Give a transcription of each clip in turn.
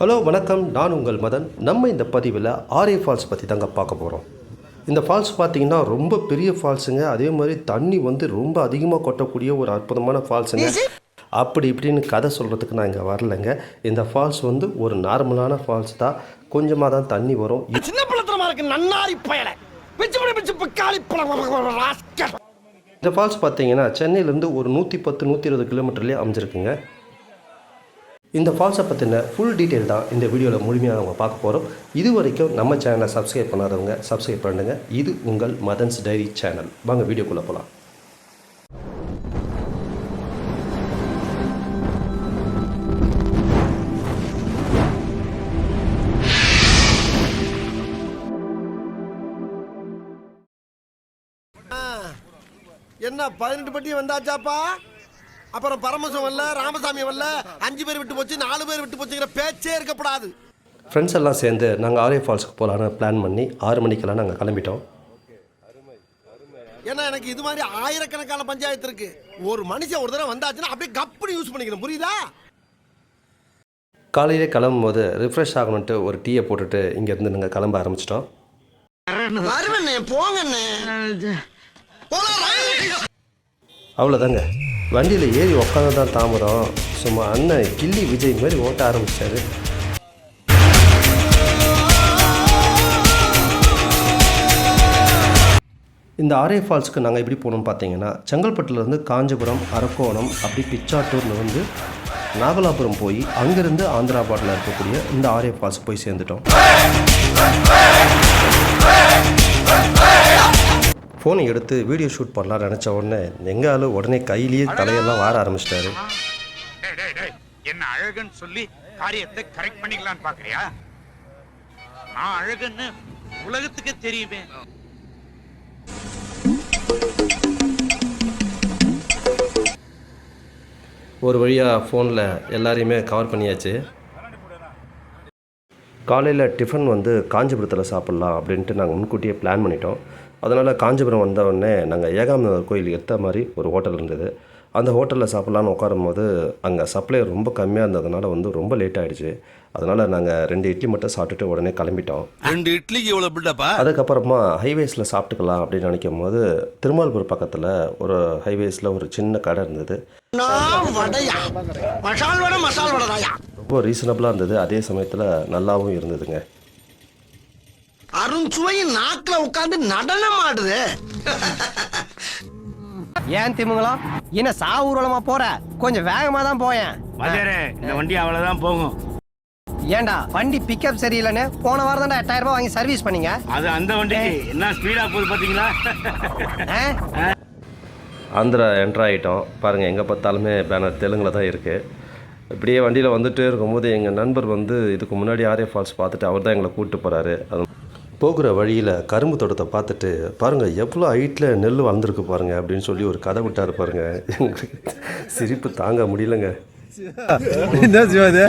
Hello வணக்கம். நான் உங்கள் மதன். நம்ம இந்த பதிவில் ஆர்ஏ ஃபால்ஸ் பற்றி தாங்க பார்க்க போகிறோம் இந்த ஃபால்ஸ் பார்த்தீங்கன்னா ரொம்ப பெரிய ஃபால்ஸுங்க. அதே மாதிரி தண்ணி வந்து ரொம்ப அதிகமாக கொட்டக்கூடிய ஒரு அற்புதமான ஃபால்ஸுங்க. அப்படி இப்படின்னு கதை சொல்கிறதுக்கு நான் இங்கே வரலைங்க. இந்த ஃபால்ஸ் வந்து ஒரு நார்மலான ஃபால்ஸ் தான். கொஞ்சமாக தான் தண்ணி வரும். சின்ன பிள்ளத்தனமா இருக்கு நன்னாரி பயல. பிச்சு பிடி பிச்சு பிக்காளி பழம் ராஸ்கல். இந்த ஃபால்ஸ் பார்த்தீங்கன்னா சென்னையிலேருந்து ஒரு நூற்றி பத்து நூற்றி இருபது கிலோமீட்டர்லேயே அமைஞ்சிருக்குங்க. இந்த ஃபால்ஸை பற்றின ஃபுல் டீட்டெயில் தான் இந்த வீடியோவில் முழுமையாக அவங்க பார்க்க போகிறோம் இது வரைக்கும் நம்ம சேனலை சப்ஸ்கிரைப் பண்ணாதவங்க சப்ஸ்கிரைப் பண்ணுங்க. இது உங்கள் மதன்ஸ் டைரி சேனல் வாங்க வீடியோக்குள்ளே போகலாம் என்ன பதினெட்டு பட்டி வந்தாச்சாப்பா? அப்புறம் பரமசம் வரல ராமசாமி வரல அஞ்சு பேர் விட்டு போச்சு நாலு பேர் விட்டு போச்சுங்கிற பேச்சே இருக்கப்படாது. ஃப்ரெண்ட்ஸ் எல்லாம் சேர்ந்து நாங்கள் ஆர்ஏ ஃபால்ஸுக்கு போகலான்னு பிளான் பண்ணி ஆறு மணிக்கெல்லாம் நாங்கள் கிளம்பிட்டோம். ஏன்னா எனக்கு இது மாதிரி ஆயிரக்கணக்கான பஞ்சாயத்து இருக்கு. ஒரு மனுஷன் ஒரு தடவை வந்தாச்சுன்னா அப்படியே கப்புனு யூஸ் பண்ணிக்கணும். புரியுதா? காலையிலே கிளம்பும் போது ரிஃப்ரெஷ் ஆகணுன்ட்டு ஒரு டீயை போட்டுட்டு இங்கேருந்து நாங்கள் கிளம்ப ஆரம்பிச்சிட்டோம். போங்கண்ணே. அவ்வளோதாங்க வண்டியில் ஏறி உட்காந்து தான் தாமதம். சும்மா அண்ணன் கில்லி விஜய் மாதிரி ஓட்ட ஆரம்பிச்சாரு. இந்த ஆரே ஃபால்ஸுக்கு நாங்கள் எப்படி போனோம்னு பார்த்தீங்கன்னா செங்கல்பட்டுலேருந்து காஞ்சிபுரம் அரக்கோணம் அப்படி பிச்சாட்டூரில் வந்து நாகலாபுரம் போய் அங்கேருந்து ஆந்திராபாட்டில் இருக்கக்கூடிய இந்த ஆரே ஃபால்ஸ் போய் சேர்ந்துட்டோம். ஃபோனை எடுத்து வீடியோ ஷூட் பண்ணலாம் நினச்ச உடனே எங்கள் ஆளு உடனே கையிலேயே தலையெல்லாம் வார ஆரம்பிச்சிட்டாரு. என்ன அழகுன்னு சொல்லி காரியத்தை கரெக்ட் பண்ணிக்கலாம்னு பாக்குறியா? நான் அழகுன்னு உலகத்துக்கு தெரியுமே. ஒரு வழியாக ஃபோனில் எல்லாரையுமே கவர் பண்ணியாச்சு. காலையில் டிஃபன் வந்து காஞ்சிபுரத்தில் சாப்பிட்லாம் அப்படின்ட்டு நாங்கள் முன்கூட்டியே பிளான் பண்ணிட்டோம். அதனால் காஞ்சிபுரம் வந்த உடனே நாங்கள் ஏகாம்பரம் கோயில் எடுத்த மாதிரி ஒரு ஹோட்டல் இருந்தது. அந்த ஹோட்டலில் சாப்பிட்லான்னு உட்காரும் போது அங்கே சப்ளை ரொம்ப கம்மியாக இருந்ததுனால வந்து ரொம்ப லேட் ஆகிடுச்சு அதனால் நாங்கள் ரெண்டு இட்லி மட்டும் சாப்பிட்டுட்டு உடனே கிளம்பிட்டோம். ரெண்டு இட்லிக்கு எவ்வளவு பில்டப்பா அதுக்கப்புறமா ஹைவேஸில் சாப்பிட்டுக்கலாம் அப்படின்னு நினைக்கும் போது திருமால்பூர் பக்கத்தில் ஒரு ஹைவேஸில் ஒரு சின்ன கடை இருந்தது. வடையா? மசால் வடை மசால் வடைதாயா? ரொம்ப ரீசனபிளாக இருந்தது. அதே சமயத்தில் நல்லாவும் இருந்ததுங்க. அருண்சுவையின் நாக்குல உட்கார்ந்து நடனம் ஆடுது ஏன் திமுங்கலம்? என்ன சா ஊர்வலமா போற? கொஞ்சம் வேகமா தான் போயேன். இந்த வண்டி அவ்வளவுதான் போகும். ஏன்டா வண்டி பிக்கப் சரியில்லைன்னு போன வாரம் தான் எட்டாயிரம் ரூபாய் வாங்கி சர்வீஸ் பண்ணீங்க? அது அந்த வண்டிக்கு. என்ன ஸ்பீடா போகுது பாத்தீங்களா? ஆந்திரா என்ட்ரு ஆகிட்டோம் பாருங்கள் எங்கே பார்த்தாலுமே பேனர் தெலுங்கில் தான் இருக்குது இப்படியே வண்டியில் வந்துட்டே இருக்கும்போது எங்கள் நண்பர் வந்து இதுக்கு முன்னாடி ஆர்ஏ ஃபால்ஸ் பார்த்துட்டு அவர் தான் எங்களை கூப்பிட்டு போகிறாரு அது போகிற வழியில் கரும்பு தோட்டத்தை பார்த்துட்டு பாருங்கள் எவ்வளோ ஹைட்டில் நெல் வளர்ந்துருக்கு பாருங்கள் அப்படின்னு சொல்லி ஒரு கதை விட்டார் பாருங்கள் எங்களுக்கு சிரிப்பு தாங்க முடியலங்க. என்ன சிவா இது?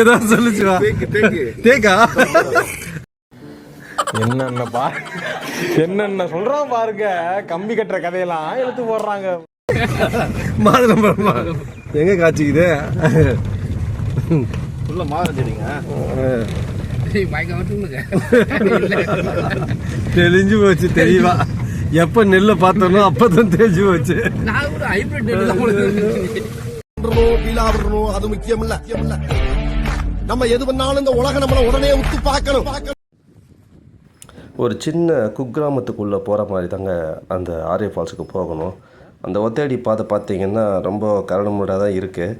ஏதோ சொல்லு சிவா. தேக்கா என்னென்ன பா என்னென்ன சொல்றான் பாருங்க. கம்பி கட்டுற கதையெல்லாம் எடுத்து போடுறாங்க. மாதுளம்பழமா? எங்க காய்ச்சிக்குது உள்ள மாதம் தெரியுங்க தெளிஞ்சு போச்சு தெளிவா. எப்ப நெல்லை பார்த்தோனோ அப்பதான் தெரிஞ்சு போச்சு. அது முக்கியம் இல்ல முக்கியம் இல்ல நம்ம எது பண்ணாலும் இந்த உலகம் நம்மள உடனே உத்து பார்க்கணும். ஒரு சின்ன குக்கிராமத்துக்குள்ளே போகிற மாதிரி தாங்க அந்த ஆர்ஏ ஃபால்ஸுக்கு போகணும். அந்த ஒத்தேடி பாதை பார்த்தீங்கன்னா ரொம்ப கரடுமுரடாக தான் இருக்குது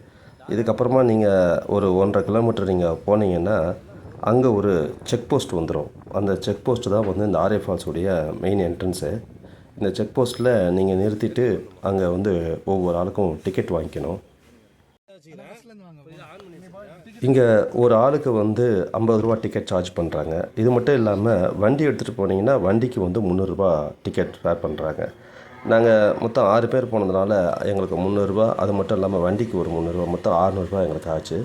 இதுக்கப்புறமா நீங்கள் ஒரு ஒன்றரை கிலோமீட்டர் நீங்கள் போனீங்கன்னா அங்கே ஒரு செக் போஸ்ட் வந்துடும் அந்த செக் போஸ்ட்டு தான் வந்து இந்த ஆர்ஏ ஃபால்ஸுடைய மெயின் என்ட்ரன்ஸு இந்த செக் போஸ்ட்டில் நீங்கள் நிறுத்திட்டு அங்கே வந்து ஒவ்வொரு ஆளுக்கும் டிக்கெட் வாங்கிக்கணும். இங்கே ஒரு ஆளுக்கு வந்து ஐம்பது ரூபா டிக்கெட் சார்ஜ் பண்ணுறாங்க இது மட்டும் இல்லாமல் வண்டி எடுத்துகிட்டு போனீங்கன்னா வண்டிக்கு வந்து முந்நூறுரூபா டிக்கெட் ஃபேர் பண்ணுறாங்க நாங்கள் மொத்தம் ஆறு பேர் போனதுனால எங்களுக்கு முந்நூறுரூவா அது மட்டும் இல்லாமல் வண்டிக்கு ஒரு முந்நூறுரூவா மொத்தம் ஆறுநூறுரூவா எங்களுக்கு ஆச்சு.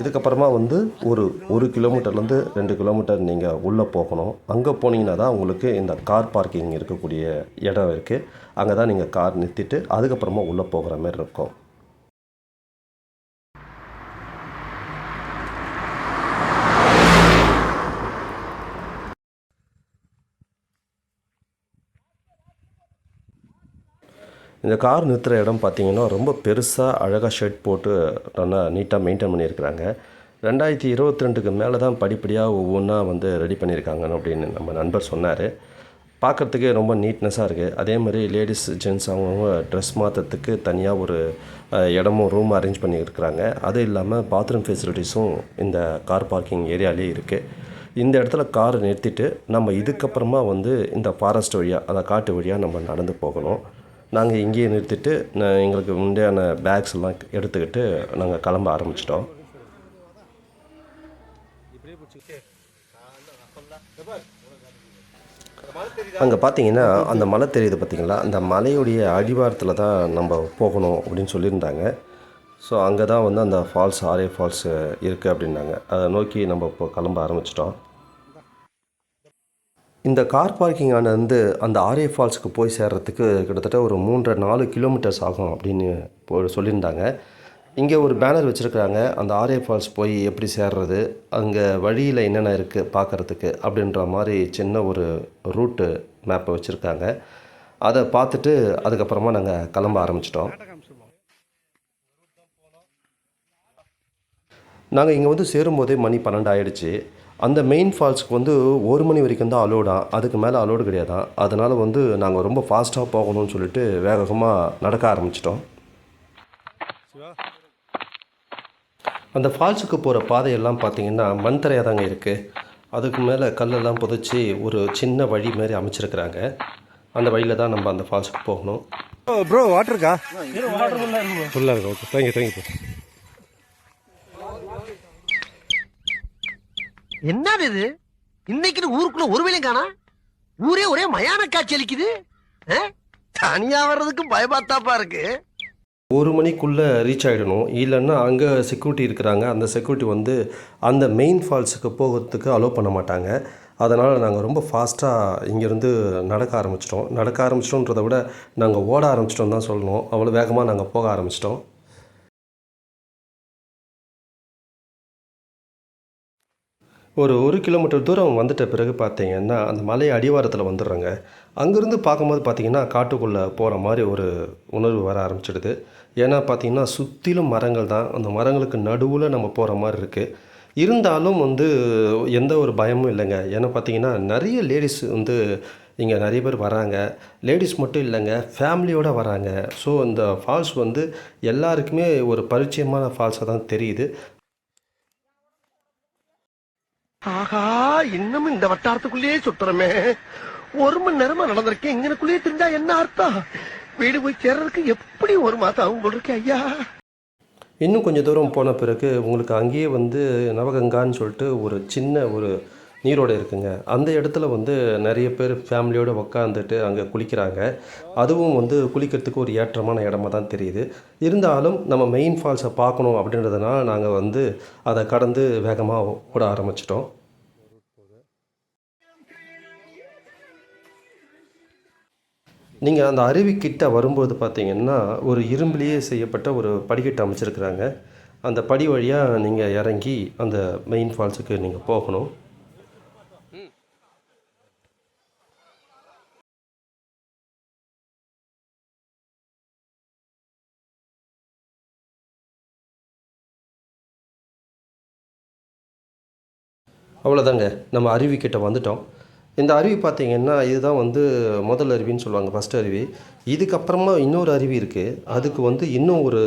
இதுக்கப்புறமா வந்து ஒரு ஒரு கிலோமீட்டர்லேருந்து ரெண்டு கிலோமீட்டர் நீங்கள் உள்ளே போகணும். அங்கே போனீங்கன்னா தான் உங்களுக்கு இந்த கார் பார்க்கிங் இருக்கக்கூடிய இடம் இருக்குது அங்கே தான் நீங்கள் கார் நிறுத்திட்டு அதுக்கப்புறமா உள்ளே போகிற மாதிரி இருக்கும். இந்த கார் நிறுத்துகிற இடம் பார்த்திங்கன்னா ரொம்ப பெருசாக அழகாக ஷெட் போட்டு நல்லா நீட்டாக மெயின்டைன் பண்ணியிருக்கிறாங்க. ரெண்டாயிரத்தி இருபத்தி ரெண்டுக்கு மேலே தான் படிப்படியாக ஒவ்வொன்றா வந்து ரெடி பண்ணியிருக்காங்க அப்படின்னு நம்ம நண்பர் சொன்னார். பார்க்குறதுக்கே ரொம்ப நீட்னஸாக இருக்குது அதே மாதிரி லேடிஸ் ஜென்ட்ஸ் அவங்கவுங்க ட்ரெஸ் மாற்றுறதுக்கு தனியாக ஒரு இடமும் ரூம் அரேஞ்ச் பண்ணியிருக்கிறாங்க. அது இல்லாமல் பாத்ரூம் ஃபெசிலிட்டிஸும் இந்த கார் பார்க்கிங் ஏரியாலே இருக்குது இந்த இடத்துல காரை நிறுத்திட்டு நம்ம இதுக்கப்புறமா வந்து இந்த ஃபாரஸ்ட் வழியாக அந்த காட்டு வழியாக நம்ம நடந்து போகணும். நாங்கள் இங்கேயே நிறுத்திட்டு நான் எங்களுக்கு முந்தையான பேக்ஸ் எல்லாம் எடுத்துக்கிட்டு நாங்கள் கிளம்ப ஆரம்பிச்சிட்டோம். அங்கே பார்த்தீங்கன்னா அந்த மலை தெரியுது பார்த்தீங்களா அந்த மலையுடைய அடிவாரத்தில் தான் நம்ம போகணும் அப்படின்னு சொல்லியிருந்தாங்க. ஸோ அங்கே தான் வந்து அந்த ஃபால்ஸ் ஆரே ஃபால்ஸ் இருக்குது அப்படின்னாங்க. அதை நோக்கி நம்ம இப்போ கிளம்ப ஆரம்பிச்சிட்டோம். இந்த கார் பார்க்கிங் ஆனது வந்து அந்த ஆர்ஏ ஃபால்ஸுக்கு போய் சேர்றதுக்கு கிட்டத்தட்ட ஒரு மூன்றரை நாலு கிலோமீட்டர்ஸ் ஆகும் அப்படின்னு போ சொல்லியிருந்தாங்க. இங்கே ஒரு பேனர் வச்சுருக்காங்க அந்த ஆர்ஏ ஃபால்ஸ் போய் எப்படி சேர்றது அங்கே வழியில் என்னென்ன இருக்குது பார்க்குறதுக்கு அப்படின்ற மாதிரி சின்ன ஒரு ரூட்டு மேப்பை வச்சுருக்காங்க. அதை பார்த்துட்டு அதுக்கப்புறமா நாங்கள் கிளம்ப ஆரம்பிச்சிட்டோம். நாங்கள் இங்கே வந்து சேரும்போதே மணி பன்னெண்டு ஆயிடுச்சு. அந்த மெயின் ஃபால்ஸ்க்கு வந்து ஒரு மணி வரைக்கும் தான் அலோடா அதுக்கு மேலே அலோடு கிடையாதான் அதனால் வந்து நாங்கள் ரொம்ப ஃபாஸ்ட்டாக போகணும்னு சொல்லிட்டு வேகமாக நடக்க ஆரம்பிச்சிட்டோம். அந்த ஃபால்ஸுக்கு போகிற பாதையெல்லாம் பார்த்தீங்கன்னா மண் தரையாக தாங்க இருக்குது அதுக்கு மேலே கல்லெல்லாம் புதைச்சி ஒரு சின்ன வழி மாதிரி அமைச்சிருக்கிறாங்க. அந்த வழியில் தான் நம்ம அந்த ஃபால்ஸுக்கு போகணும். ப்ரோ வாட்டர் இருக்கா. ஃபுல்லாக இருக்கு ஓகே தேங்க்யூ தேங்க்யூ என்னது இது? இன்னைக்குன்னு ஊருக்குள்ள ஒரு வேலையும் காணா? ஊரே ஒரே மயான காட்சி அளிக்குது. ஆ? தனியா வர்றதுக்கு பயமாத்தாப்பா இருக்கு. ஒரு மணிக்குள்ளே ரீச் ஆகிடணும் இல்லைன்னா அங்கே செக்யூரிட்டி இருக்கிறாங்க. அந்த செக்யூரிட்டி வந்து அந்த மெயின் ஃபால்ஸுக்கு போகிறதுக்கு அலோவ் பண்ண மாட்டாங்க. அதனால் நாங்கள் ரொம்ப ஃபாஸ்ட்டாக இங்கேருந்து நடக்க ஆரம்பிச்சிட்டோம். நடக்க ஆரம்பிச்சிட்டோன்றதை விட நாங்கள் ஓட ஆரம்பிச்சிட்டோம் தான் சொல்லணும். அவ்வளோ வேகமாக நாங்கள் போக ஆரம்பிச்சிட்டோம். ஒரு ஒரு கிலோமீட்டர் தூரம் வந்துட்ட பிறகு பார்த்தீங்கன்னா அந்த மலை அடிவாரத்தில் வந்துடுறாங்க. அங்கேருந்து பார்க்கும்போது பார்த்தீங்கன்னா காட்டுக்குள்ளே போகிற மாதிரி ஒரு உணர்வு வர ஆரம்பிச்சிடுது. ஏன்னா பார்த்தீங்கன்னா சுற்றிலும் மரங்கள் தான். அந்த மரங்களுக்கு நடுவில் நம்ம போகிற மாதிரி இருக்குது இருந்தாலும் வந்து எந்த ஒரு பயமும் இல்லைங்க. ஏன்னா பார்த்தீங்கன்னா நிறைய லேடிஸ் வந்து இங்கே நிறைய பேர் வராங்க. லேடிஸ் மட்டும் இல்லைங்க ஃபேமிலியோடு வராங்க. ஸோ இந்த ஃபால்ஸ் வந்து எல்லாருக்குமே ஒரு பரிச்சயமான ஃபால்ஸாக தான் தெரியுது. ஆஹா இன்னமும் இந்த வட்டாரத்துக்குள்ளேயே சுத்துறமே. ஒரு மணி நேரமா நடந்திருக்கேன். இங்கனுக்குள்ளேயே தெரிஞ்சா என்ன அர்த்தம்? வீடு போய் சேர்றதுக்கு எப்படி ஒரு மாதம் ஆகும் போல ஐயா? இன்னும் கொஞ்சம் தூரம் போன பிறகு உங்களுக்கு அங்கேயே வந்து நவகங்கான்னு சொல்லிட்டு ஒரு சின்ன ஒரு நீரோடு இருக்குங்க. அந்த இடத்துல வந்து நிறைய பேர் ஃபேமிலியோடு உக்காந்துட்டு அங்கே குளிக்கிறாங்க. அதுவும் வந்து குளிக்கிறதுக்கு ஒரு ஏற்றமான இடமா தான் தெரியுது. இருந்தாலும் நம்ம மெயின் ஃபால்ஸை பார்க்கணும் அப்படின்றதுனால நாங்கள் வந்து அதை கடந்து வேகமாக ஓட ஆரம்பிச்சிட்டோம். நீங்கள் அந்த அருவிக்கிட்ட வரும்போது பார்த்தீங்கன்னா ஒரு இரும்பிலேயே செய்யப்பட்ட ஒரு படிக்கட்டு அமைச்சிருக்கிறாங்க. அந்த படி வழியாக நீங்கள் இறங்கி அந்த மெயின் ஃபால்ஸுக்கு நீங்கள் போகணும். அவ்வளோதாங்க நம்ம அருவிக்கிட்ட வந்துட்டோம். இந்த அருவி பார்த்திங்கன்னா இதுதான் வந்து முதல் அருவின்னு சொல்லுவாங்க ஃபஸ்ட் அருவி இதுக்கப்புறமா இன்னொரு அருவி இருக்குது அதுக்கு வந்து இன்னும் ஒரு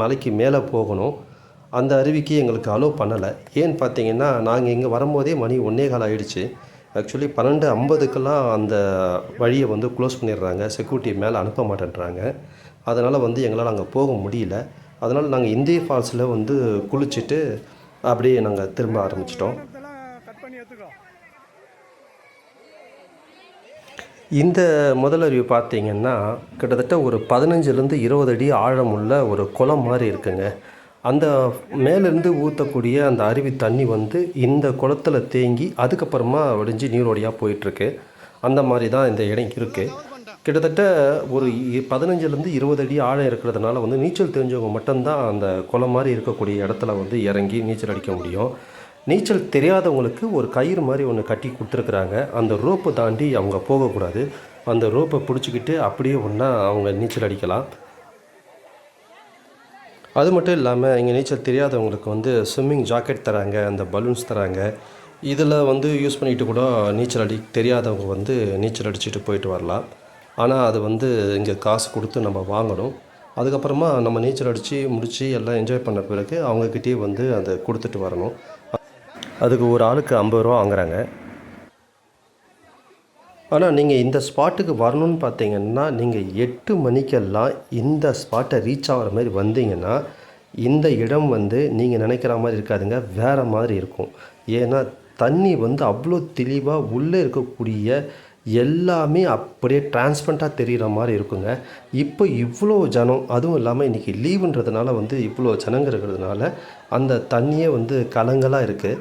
மலைக்கு மேலே போகணும். அந்த அருவிக்கு எங்களுக்கு அலோவ் பண்ணலை. ஏன்னு பார்த்தீங்கன்னா நாங்கள் இங்கே வரும்போதே மணி ஒன்றே கால் ஆகிடுச்சு ஆக்சுவலி பன்னெண்டு ஐம்பதுக்கெல்லாம் அந்த வழியை வந்து க்ளோஸ் பண்ணிடுறாங்க. செக்யூரிட்டி மேலே அனுப்ப மாட்டேன்றாங்க. அதனால் வந்து எங்களால் அங்கே போக முடியல. அதனால் நாங்கள் இந்திய ஃபால்ஸில் வந்து குளிச்சுட்டு அப்படியே நாங்கள் திரும்ப ஆரம்பிச்சிட்டோம். இந்த முதலருவி பார்த்திங்கன்னா பார்த்தீங்கன்னா கிட்டத்தட்ட ஒரு பதினஞ்சுலேருந்து இருபது அடி ஆழமுள்ள ஒரு குளம் மாதிரி இருக்குங்க. அந்த மேலேருந்து ஊற்றக்கூடிய அந்த அருவி தண்ணி வந்து இந்த குளத்துல தேங்கி அதுக்கப்புறமா வடிஞ்சு நீரோடையாக போயிட்டுருக்கு. அந்த மாதிரி தான் இந்த இடம் இருக்குது கிட்டத்தட்ட ஒரு பதினஞ்சுலேருந்து இருபது அடி ஆழம் இருக்கிறதுனால வந்து நீச்சல் தெரிஞ்சவங்க மட்டும்தான் அந்த குளம் மாதிரி இருக்கக்கூடிய இடத்துல வந்து இறங்கி நீச்சல் அடிக்க முடியும். நீச்சல் தெரியாதவங்களுக்கு ஒரு கயிறு மாதிரி ஒன்று கட்டி கொடுத்துருக்குறாங்க. அந்த ரோப்பை தாண்டி அவங்க போகக்கூடாது. அந்த ரோப்பை பிடிச்சிக்கிட்டு அப்படியே ஒன்றா அவங்க நீச்சல் அடிக்கலாம். அது மட்டும் இல்லாமல் இங்கே நீச்சல் தெரியாதவங்களுக்கு வந்து ஸ்விம்மிங் ஜாக்கெட் தராங்க அந்த பலூன்ஸ் தராங்க. இதில் வந்து யூஸ் பண்ணிட்டு கூட நீச்சல் அடி தெரியாதவங்க வந்து நீச்சல் அடிச்சுட்டு போயிட்டு வரலாம். ஆனால் அது வந்து இங்கே காசு கொடுத்து நம்ம வாங்கணும். அதுக்கப்புறமா நம்ம நீச்சல் அடித்து முடித்து எல்லாம் என்ஜாய் பண்ண பிறகு அவங்கக்கிட்டே வந்து அதை கொடுத்துட்டு வரணும். அதுக்கு ஒரு ஆளுக்கு ஐம்பது ரூபா வாங்குறாங்க. ஆனால் நீங்கள் இந்த ஸ்பாட்டுக்கு வரணும்னு பார்த்தீங்கன்னா நீங்கள் எட்டு மணிக்கெல்லாம் இந்த ஸ்பாட்டை ரீச் ஆகிற மாதிரி வந்தீங்கன்னா இந்த இடம் வந்து நீங்கள் நினைக்கிற மாதிரி இருக்காதுங்க. வேறு மாதிரி இருக்கும். ஏன்னா தண்ணி வந்து அவ்வளோ தெளிவாக உள்ளே இருக்கக்கூடிய எல்லாமே அப்படியே டிரான்ஸ்பரண்ட்டாக தெரிகிற மாதிரி இருக்குங்க. இப்போ இவ்வளோ ஜனம் அதுவும் இல்லாமல் இன்றைக்கி லீவுன்றதுனால வந்து இவ்வளோ ஜனங்க இருக்கிறதுனால அந்த தண்ணியே வந்து கலங்கலாக இருக்குது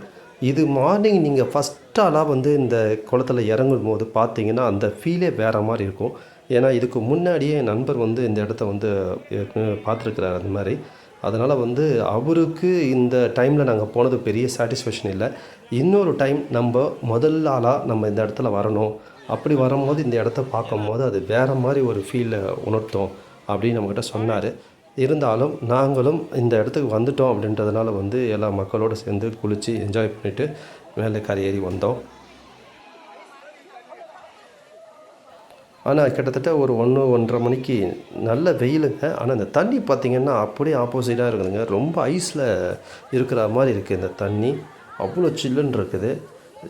இது மார்னிங் நீங்கள் ஃபஸ்ட்டாலாம் வந்து இந்த குளத்துல இறங்கும் போது பார்த்தீங்கன்னா அந்த ஃபீலே வேறு மாதிரி இருக்கும். ஏன்னா இதுக்கு முன்னாடியே என் நண்பர் வந்து இந்த இடத்த வந்து பார்த்துருக்குறாரு அந்த மாதிரி. அதனால் வந்து அவருக்கு இந்த டைமில் நாங்கள் போனது பெரிய சாட்டிஸ்ஃபேக்ஷன் இல்லை. இன்னொரு டைம் நம்ம முதல் ஆளாக நம்ம இந்த இடத்துல வரணும். அப்படி வரும்போது இந்த இடத்த பார்க்கும்போது அது வேறு மாதிரி ஒரு ஃபீலை உணர்த்தும் அப்படின்னு நம்மக்கிட்ட சொன்னார். இருந்தாலும் நாங்களும் இந்த இடத்துக்கு வந்துட்டோம் அப்படின்றதுனால வந்து எல்லா மக்களோடு சேர்ந்து குளித்து என்ஜாய் பண்ணிவிட்டு மேலே கரையேறி ஏறி வந்தோம். ஆனால் கிட்டத்தட்ட ஒரு ஒன்று ஒன்றரை மணிக்கு நல்ல வெயிலுங்க. ஆனால் இந்த தண்ணி பார்த்திங்கன்னா அப்படியே ஆப்போசிட்டாக இருக்குதுங்க. ரொம்ப ஐஸில் இருக்கிற மாதிரி இருக்குது இந்த தண்ணி. அவ்வளோ சில்லுன்னு இருக்குது.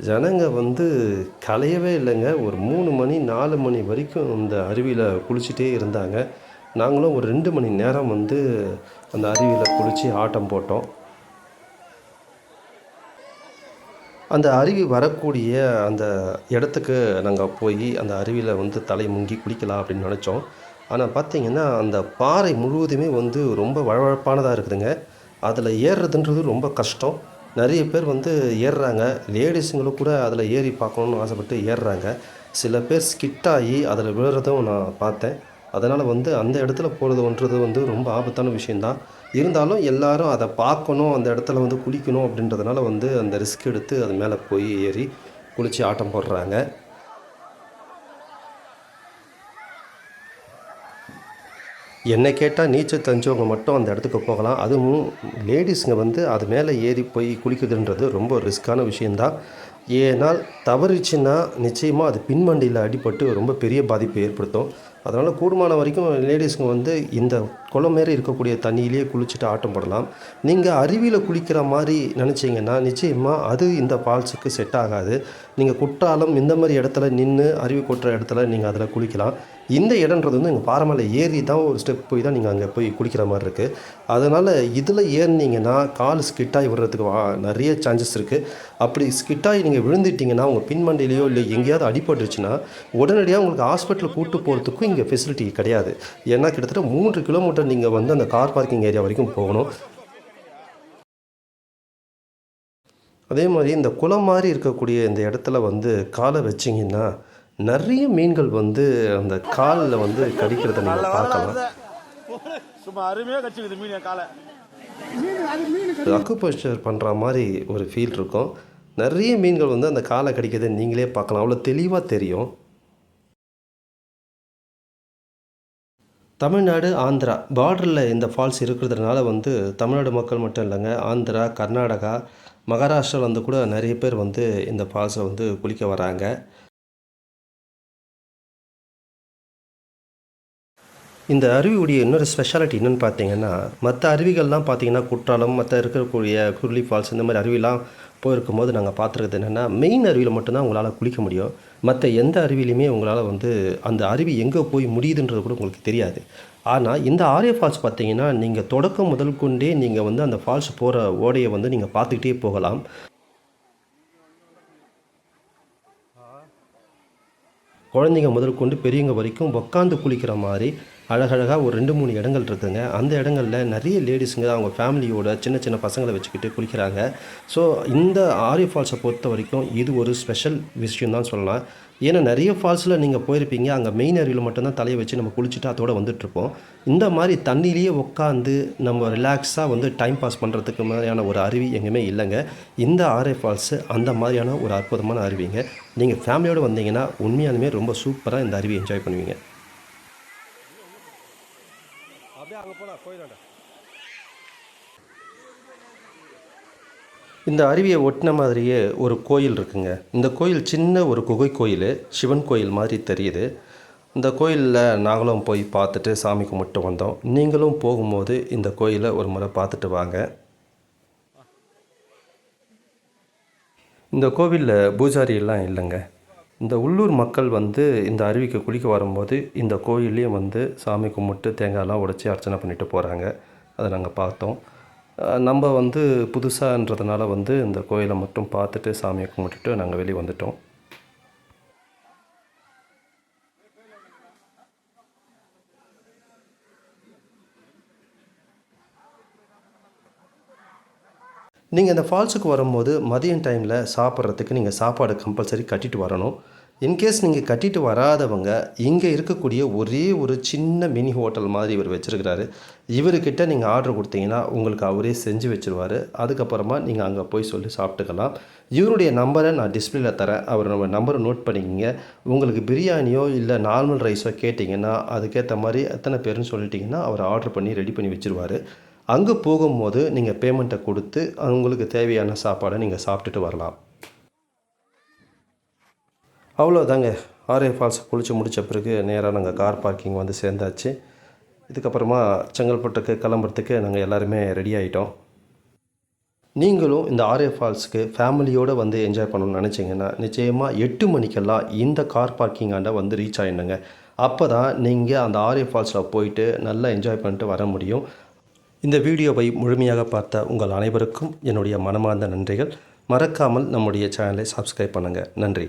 ஜனங்க வந்து கலையவே இல்லைங்க. ஒரு மூணு மணி நாலு மணி வரைக்கும் இந்த அருவியில் குளிச்சுட்டே இருந்தாங்க. நாங்களும் ஒரு ரெண்டு மணி நேரம் வந்து அந்த அருவியில் குளித்து ஆட்டம் போட்டோம். அந்த அருவி வரக்கூடிய அந்த இடத்துக்கு நாங்கள் போய் அந்த அருவியில் வந்து தலை முங்கி குளிக்கலாம் அப்படின்னு நினச்சோம். ஆனால் பார்த்தீங்கன்னா அந்த பாறை முழுவதுமே வந்து ரொம்ப வழவழப்பானதாக இருக்குதுங்க. அதில் ஏறுறதுன்றது ரொம்ப கஷ்டம். நிறைய பேர் வந்து ஏறுறாங்க. லேடிஸுங்களும் கூட அதில் ஏறி பார்க்கணுன்னு ஆசைப்பட்டு ஏறுறாங்க. சில பேர் ஸ்கிட் ஆகி அதில் விழுறதும் நான் பார்த்தேன். அதனால் வந்து அந்த இடத்துல போகிறதுன்றது வந்து ரொம்ப ஆபத்தான விஷயந்தான் இருந்தாலும் எல்லாரும் அதை பார்க்கணும் அந்த இடத்துல வந்து குளிக்கணும் அப்படின்றதுனால வந்து அந்த ரிஸ்க் எடுத்து அது மேலே போய் ஏறி குளித்து ஆட்டம் போடுறாங்க. என்னை கேட்டால் நீச்சல் தெரிஞ்சவங்க மட்டும் அந்த இடத்துக்கு போகலாம். அதுவும் லேடிஸுங்க வந்து அது மேலே ஏறி போய் குளிக்குதுன்றது ரொம்ப ரிஸ்க்கான விஷயந்தான் ஏனால் தவறிச்சுன்னா நிச்சயமாக அது பின்மண்டியில் அடிபட்டு ரொம்ப பெரிய பாதிப்பை ஏற்படுத்தும். அதனால் கூடுமான வரைக்கும் லேடிஸுங்க வந்து இந்த குளம் மாரி இருக்கக்கூடிய தண்ணியிலேயே குளிச்சுட்டு ஆட்டம் போடலாம். நீங்கள் அருவியில் குளிக்கிற மாதிரி நினச்சிங்கன்னா நிச்சயமாக அது இந்த ஃபால்ஸுக்கு செட் ஆகாது. நீங்கள் குற்றாலம் இந்த மாதிரி இடத்துல நின்று அருவி கொட்டுற இடத்துல நீங்கள் அதில் குளிக்கலாம். இந்த இடன்றது வந்து எங்கள் பாறைமலை ஏறி தான் ஒரு ஸ்டெப் போய் தான் நீங்கள் அங்கே போய் குளிக்கிற மாதிரி இருக்குது அதனால் இதில் ஏறினீங்கன்னா கால் ஸ்கிட்டாகி விடுறதுக்கு வா நிறைய சான்சஸ் இருக்குது அப்படி ஸ்கிட்டாகி நீங்கள் விழுந்துட்டீங்கன்னா உங்கள் பின்மண்டிலையோ இல்லை எங்கேயாவது அடிபட்டுருச்சுன்னா உடனடியாக உங்களுக்கு ஹாஸ்பிட்டல் கூட்டு போகிறதுக்கும் இங்கே ஃபெசிலிட்டி கிடையாது. ஏன்னா கிட்டத்தட்ட மூன்று கிலோமீட்டர் நீங்கள் வந்து அந்த கார் பார்க்கிங் ஏரியா வரைக்கும் போகணும். அதே மாதிரி இந்த குளம் மாதிரி இருக்கக்கூடிய இந்த இடத்துல வந்து காலை வச்சிங்கன்னா நிறைய மீன்கள் வந்து அந்த காலில் வந்து கடிக்கிறத நீங்கள் பார்க்கலாம். சும்மா அருமையா கச்சிக்குது மீன் காலை. அக்குபஞ்சர் பண்ணுற மாதிரி ஒரு ஃபீல் இருக்கும். நிறைய மீன்கள் வந்து அந்த காலை கடிக்கிறதை நீங்களே பார்க்கலாம். அவ்வளோ தெளிவாக தெரியும். தமிழ்நாடு ஆந்திரா. பார்டரில் இந்த ஃபால்ஸ் இருக்கிறதுனால வந்து தமிழ்நாடு மக்கள் மட்டும் இல்லைங்க. ஆந்திரா கர்நாடகா மகாராஷ்டிராலேருந்து கூட நிறைய பேர் வந்து இந்த ஃபால்ஸை வந்து குளிக்க வராங்க. இந்த அருவியுடைய இன்னொரு ஸ்பெஷாலிட்டி என்னென்னு பார்த்தீங்கன்னா மற்ற அருவிகள்லாம் பார்த்தீங்கன்னா குற்றாலம் மற்ற இருக்கக்கூடிய குருளி ஃபால்ஸ் இந்த மாதிரி அருவிலாம் போயிருக்கும் போது நாங்கள் பார்த்துருக்கிறது என்னென்னா மெயின் அருவியில் மட்டும்தான் உங்களால் குளிக்க முடியும். மற்ற எந்த அருவிலையுமே உங்களால் வந்து அந்த அருவி எங்கே போய் முடியுதுன்றது கூட உங்களுக்கு தெரியாது. ஆனால் இந்த ஆரிய ஃபால்ஸ் பார்த்தீங்கன்னா நீங்கள் தொடக்கம் முதல் கொண்டே நீங்கள் வந்து அந்த ஃபால்ஸ் போகிற ஓடையை வந்து நீங்கள் பார்த்துக்கிட்டே போகலாம். குழந்தைங்க முதல் கொண்டு பெரியவங்க வரைக்கும் உட்காந்து குளிக்கிற மாதிரி அழகழகாக ஒரு ரெண்டு மூணு இடங்கள் இருக்குதுங்க. அந்த இடங்களில் நிறைய லேடிஸுங்க அவங்க ஃபேமிலியோட சின்ன சின்ன பசங்களை வச்சுக்கிட்டு குளிக்கிறாங்க. ஸோ இந்த ஆரிய ஃபால்ஸை பொறுத்த வரைக்கும் இது ஒரு ஸ்பெஷல் விஷயம் தான் சொல்லலாம். ஏன்னா நிறைய ஃபால்ஸில் நீங்கள் போயிருப்பீங்க. அங்கே மெயின் அருவியில் மட்டும்தான் தலையை வச்சு நம்ம குளிச்சுட்டு அதோட வந்துட்டுருப்போம். இந்த மாதிரி தண்ணியிலேயே உட்காந்து நம்ம ரிலாக்ஸாக வந்து டைம் பாஸ் பண்ணுறதுக்கு மாதிரியான ஒரு அருவி எங்கேயுமே இல்லைங்க. இந்த ஆர்ஏ ஃபால்ஸு அந்த மாதிரியான ஒரு அற்புதமான அருவிங்க. நீங்கள் ஃபேமிலியோடு வந்தீங்கன்னா உண்மையாலுமே ரொம்ப சூப்பராக இந்த அருவி என்ஜாய் பண்ணுவீங்க அப்படியே அங்கே போனால் போயிடா இந்த அருவியை ஒட்டின மாதிரியே ஒரு கோயில் இருக்குங்க. இந்த கோயில் சின்ன ஒரு குகை கோயில் சிவன் கோயில் மாதிரி தெரியுது. இந்த கோயிலில் நாங்களும் போய் பார்த்துட்டு சாமி கும்பிட்டு வந்தோம். நீங்களும் போகும்போது இந்த கோயிலை ஒரு முறை பார்த்துட்டு வாங்க. இந்த கோவிலில் பூஜாரி எல்லாம் இல்லைங்க. இந்த உள்ளூர் மக்கள் வந்து இந்த அருவிக்கு குளிக்க வரும்போது இந்த கோயில்லையும் வந்து சாமி கும்பிட்டு தேங்காய்லாம் உடைச்சி அர்ச்சனை பண்ணிட்டு போகிறாங்க அதை நாங்கள் பார்த்தோம். நம்ம வந்து புதுசான்றதுனால வந்து இந்த கோயிலை மட்டும் பார்த்துட்டு சாமியை கும்பிட்டுட்டு நாங்கள் வெளியே வந்துட்டோம். நீங்கள் இந்த ஃபால்ஸுக்கு வரும்போது மதியம் டைமில் சாப்பிட்றதுக்கு நீங்கள் சாப்பாடு கம்பல்சரி கட்டிட்டு வரணும். இன்கேஸ் நீங்கள் கட்டிட்டு வராதவங்க இங்கே இருக்கக்கூடிய ஒரே ஒரு சின்ன மினி ஹோட்டல் மாதிரி இவர் வச்சுருக்கிறாரு. இவர்கிட்ட நீங்கள் ஆர்டர் கொடுத்தீங்கன்னா உங்களுக்கு அவரே செஞ்சு வச்சுருவார். அதுக்கப்புறமா நீங்கள் அங்கே போய் சொல்லி சாப்பிட்டுக்கலாம். இவருடைய நம்பரை நான் டிஸ்பிளேல தரேன். அவர் நம்ம நம்பரை நோட் பண்ணிக்கிங்க. உங்களுக்கு பிரியாணியோ இல்லை நார்மல் ரைஸோ கேட்டிங்கன்னா அதுக்கேற்ற மாதிரி எத்தனை பேருன்னு சொல்லிட்டிங்கன்னா அவர் ஆர்டர் பண்ணி ரெடி பண்ணி வச்சுருவார். அங்கே போகும்போது நீங்கள் பேமெண்ட்டை கொடுத்து உங்களுக்கு தேவையான சாப்பாடை நீங்கள் சாப்பிட்டுட்டு வரலாம். அவ்வளோதாங்க ஆர்ஏ ஃபால்ஸ் குளித்து முடித்த பிறகு நேராக நாங்கள் கார் பார்க்கிங் வந்து சேர்ந்தாச்சு. இதுக்கப்புறமா செங்கல்பட்டுக்கு கிளம்புறதுக்கு நாங்கள் எல்லாருமே ரெடி ஆகிட்டோம் நீங்களும் இந்த ஆர்ஏ ஃபால்ஸுக்கு ஃபேமிலியோடு வந்து என்ஜாய் பண்ணணும்னு நினச்சிங்கன்னா நிச்சயமாக எட்டு மணிக்கெல்லாம் இந்த கார் பார்க்கிங்காண்ட வந்து ரீச் ஆகிடுங்க அப்போ தான் நீங்கள் அந்த ஆர்ஏ ஃபால்ஸில் போயிட்டு நல்லா என்ஜாய் பண்ணிட்டு வர முடியும். இந்த வீடியோவை முழுமையாக பார்த்த உங்கள் அனைவருக்கும் என்னுடைய மனமார்ந்த நன்றிகள். மறக்காமல் நம்முடைய சேனலை சப்ஸ்கிரைப் பண்ணுங்கள் நன்றி.